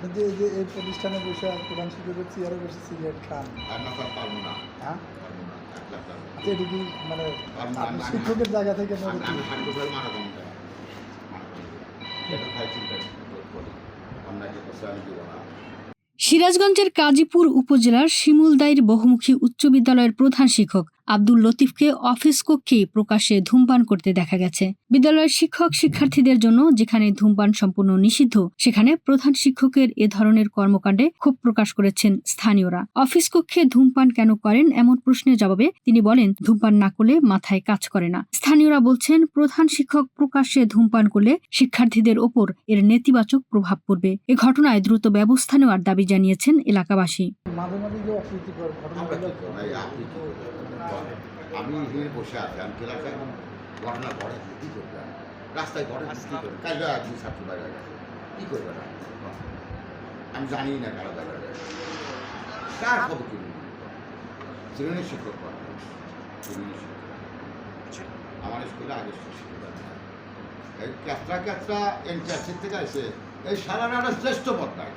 আপনি যে যে এই প্রতিষ্ঠানে বসে প্রধান শিক্ষকের চেয়ারে বসে সিগারেট খান। হ্যাঁ। আচ্ছা এটা কি মানে শিক্ষকের জায়গা থেকে সিরাজগঞ্জের কাজীপুর উপজেলার শিমুলদাইর বহুমুখী উচ্চ বিদ্যালয়ের প্রধান শিক্ষক আব্দুল লতিফকে অফিস কক্ষে প্রকাশ্যে ধূমপান করতে দেখা গেছে। বিদ্যালয়ের শিক্ষক শিক্ষার্থীদের জন্য যেখানে ধূমপান সম্পূর্ণ নিষিদ্ধ সেখানে প্রধান শিক্ষকের এ ধরনের কর্মকাণ্ডে ক্ষোভ প্রকাশ করেছেন স্থানীয়রা। অফিস কক্ষে ধূমপান কেন করেন এমন প্রশ্নের জবাবে তিনি বলেন ধূমপান না করলে মাথায় কাজ করে না। স্থানীয়রা বলছেন প্রধান শিক্ষক প্রকাশ্যে ধূমপান করলে শিক্ষার্থীদের ওপর এর নেতিবাচক প্রভাব পড়বে। এ ঘটনায় দ্রুত ব্যবস্থা নেওয়ার দাবি জানিয়েছেন এলাকাবাসী। মাঝে মাঝে যে অপ্রীতিকর ঘটনাগুলো আমি এখানে বসে আছি আমি ক্লাসে এখন ঘটনা ঘটে কি করবে রাস্তায় ঘটে কি করবে? কাজে একদিন ছাত্র বাইরে গেছে কি করবে না? আমি জানি না কারা বাইরে গেছে। কার খবর কি? শ্রেণি শিক্ষক করে। শ্রেণি শিক্ষক। আমার স্কুলে আগে শিক্ষক আছে। এই ক্যাতরা ক্যাতরা এনটিআরসির থেকে এসে এই সারা একটা শ্রেষ্ঠ বদলায়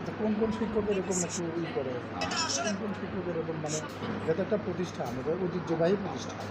আচ্ছা, কোন কোন শিক্ষক এরকম একটু শিক্ষক এরকম মানে যত একটা প্রতিষ্ঠান ঐতিহ্যবাহী প্রতিষ্ঠান।